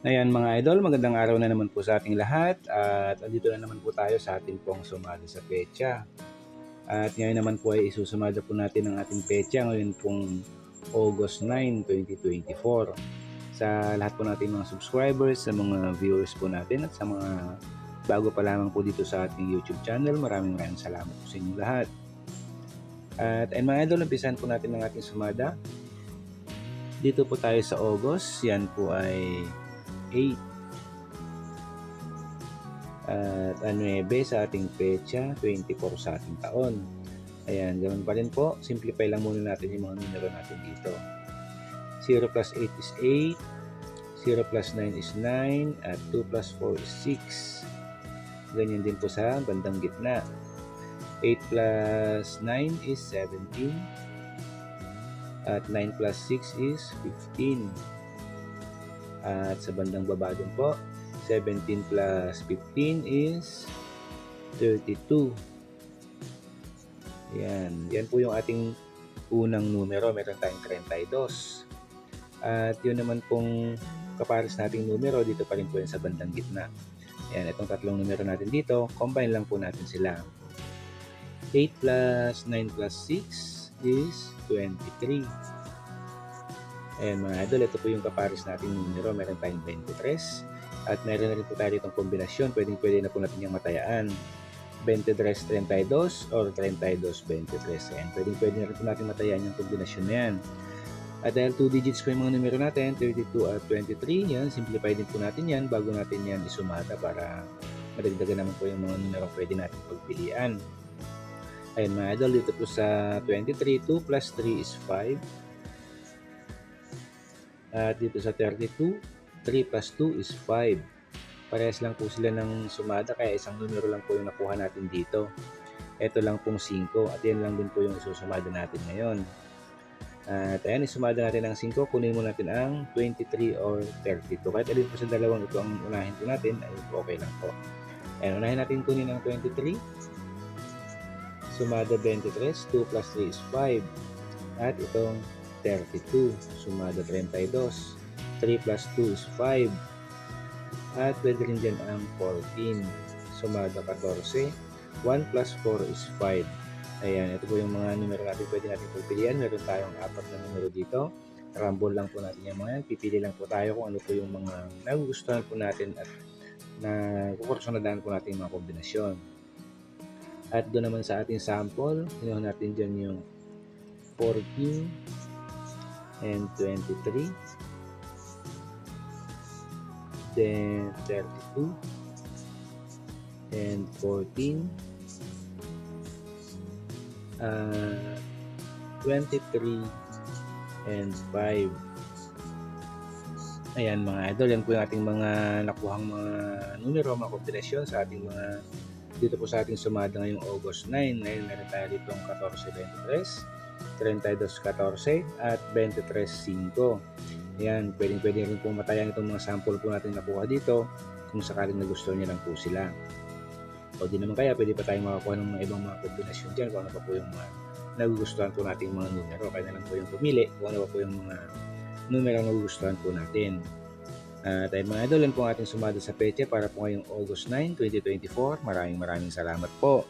Ayan mga idol, magandang araw na naman po sa ating lahat at andito na naman po tayo sa ating pong sumada sa pecha. At ngayon naman po ay isusumada po natin ang ating pecha ngayon pong August 9, 2024. Sa lahat po natin mga subscribers, sa mga viewers po natin at sa mga bago pa lamang po dito sa ating YouTube channel, maraming maraming salamat po sa inyong lahat. At ayun mga idol, umpisahan po natin ang ating sumada. Dito po tayo sa August, yan po ay 8 at uh, 9 sa ating pecha, 24 sa ating taon. Ayan, ganoon pa rin po. Simplify lang muna natin yung mga numero natin dito. 0 plus 8 is 8, 0 plus 9 is 9, at 2 plus 4 is 6. Ganyan din po sa bandang gitna. 8 plus 9 is 17, at 9 plus 6 is 15. At sa bandang baba din po, 17 plus 15 is 32. Yan. Yan po yung ating unang numero. Meron tayong 32. At yun naman pong kapares nating numero, dito pa rin po yan sa bandang gitna. Yan, itong tatlong numero natin dito, combine lang po natin sila. 8 plus 9 plus 6 is 23. Ayan mga idol, ito po yung kapares nating numero. Meron tayong 23. At meron na rin po tayo itong kombinasyon. Pwede, pwede na po natin yung matayaan. 23-32 or 32-23. Ayan, pwede, pwede na rin po natin matayaan yung kombinasyon na yan. At dahil 2 digits po yung mga numero natin, 32 at 23, yan, simplify din po natin yan bago natin yan isumata para madagdagan naman po yung mga numero pwede natin pagpilian. Ayun mga idol, dito po sa 23, 2 plus 3 is 5. At dito sa 32, 3 plus 2 is 5. Parehas lang po sila ng sumada kaya isang numero lang po yung nakuha natin dito. Ito lang pong 5 at yan lang din po yung isusumada natin ngayon. At ayan, isumada natin ang 5. Kunin mo natin ang 23 or 32. Kahit alin po sa dalawang ito ang unahin po natin, ay okay lang po. Ayan, unahin natin kunin ang 23. Sumada 23. 2 plus 3 is 5. At itong 32. Sumada 32. 3 plus 2 is 5. At pwede rin dyan ang 14. Sumada 14. 1 plus 4 is 5. Ayan, ito po yung mga numero natin pwede natin pagpilian. Meron tayong apat na numero dito. Rumble lang po natin yung mga yan. Pipili lang po tayo kung ano po yung mga nagugustuhan po natin at na kukursunadaan po natin yung mga kombinasyon. At doon naman sa ating sample, kinuha natin dyan yung 14 and 23 then 32 and 14 uh, 23 and 5 ayan mga idol yan po yung ating mga nakuhang mga numero mga kombinasyon sa ating mga dito po sa ating sumada ngayong August 9 ngayon meron tayo dito 14-23 32-14 at 23-5 yan, pwedeng pwede rin pong matayan itong mga sample po natin nakuha dito kung sakaling nagustuhan niya lang po sila. O di naman kaya, pwede pa tayong makakuha ng mga ibang mga kombinasyon dyan kung ano pa po yung mga nagugustuhan po nating mga numero. Kaya na lang po yung pumili kung ano pa po yung mga numero na nagugustuhan po natin. At uh, mga idol, yan po ang ating sumada sa peche para po ngayong August 9, 2024. Maraming maraming salamat po.